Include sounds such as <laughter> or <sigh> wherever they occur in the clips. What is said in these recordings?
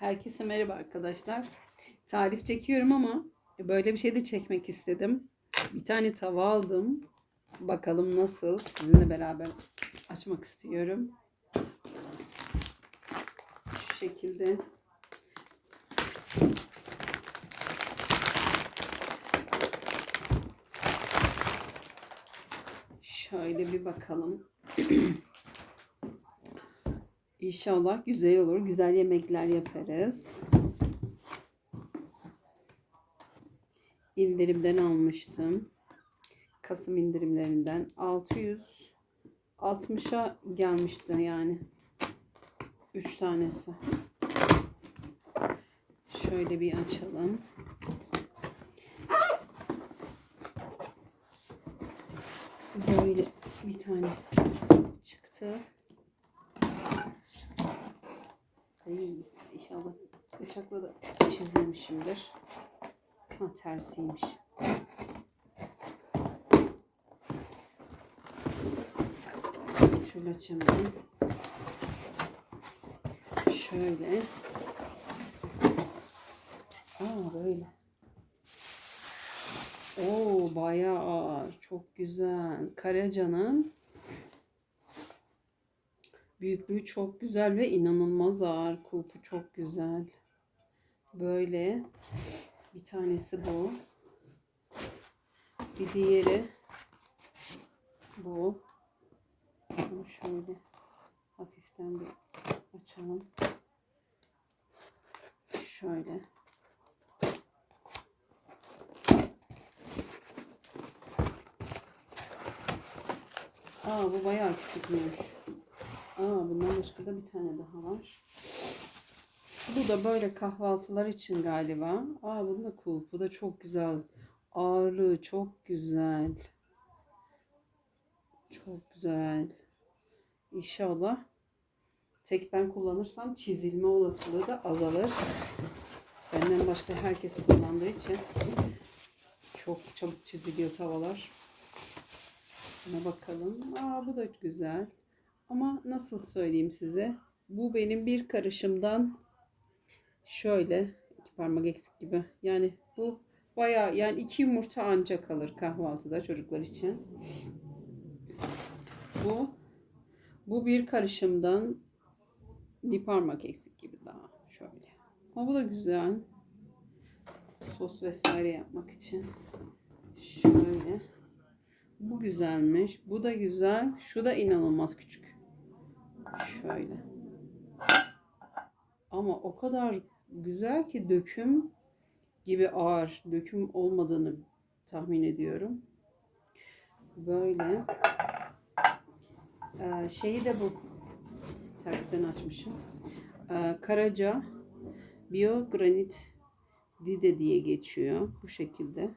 Herkese merhaba arkadaşlar. Tarif çekiyorum ama böyle bir şey de çekmek istedim. Bir tane tava aldım. Bakalım nasıl. Sizinle beraber açmak istiyorum. Şu şekilde. Şöyle bir bakalım. <clears throat> İnşallah güzel olur. Güzel yemekler yaparız. İndirimden almıştım. Kasım indirimlerinden 660'a gelmişti yani. 3 tanesi. Şöyle bir açalım. Böyle bir tane çıktı. Ay, inşallah bıçakla da çizmemişimdir. Ha tersiymiş. Bir türlü açamadım. Şöyle. Aa böyle. Oo bayağı ağır. Çok güzel. Karaca'nın Büyüklüğü çok güzel ve inanılmaz ağır. Kulpu çok güzel. Böyle. Bir tanesi bu. Bir diğeri bu. Bunu şöyle hafiften bir açalım. Şöyle. Aa bu bayağı küçükmüş. Aa bundan başka da bir tane daha var. Bu da böyle kahvaltılar için galiba. Aa bu da cool. Bu da çok güzel. Ağırlığı çok güzel. Çok güzel. İnşallah tek ben kullanırsam çizilme olasılığı da azalır. Benden başka herkes kullandığı için çok çabuk çiziliyor tavalar. Buna bakalım. Aa bu da güzel. Ama nasıl söyleyeyim size? Bu benim bir karışımdan şöyle iki parmak eksik gibi. Yani bu baya yani iki yumurta ancak kalır kahvaltıda çocuklar için. Bu bu bir karışımdan bir parmak eksik gibi daha şöyle. Ama bu da güzel. Sos vesaire yapmak için. Şöyle. Bu güzelmiş. Bu da güzel. Şu da inanılmaz küçük. Şöyle. Ama o kadar güzel ki döküm gibi ağır. Döküm olmadığını tahmin ediyorum. Böyle. Ee, şeyi de bu. Tersten açmışım. Ee, Karaca Bio Granit Dide diye geçiyor. Bu şekilde.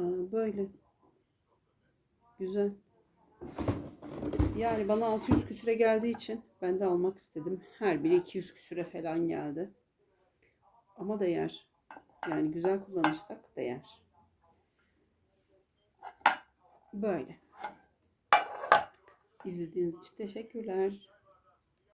Ee, böyle. Güzel. Yani bana 600 küsüre geldiği için ben de almak istedim. Her biri 200 küsüre falan geldi. Ama değer. Yani güzel kullanırsak değer. Böyle. İzlediğiniz için teşekkürler.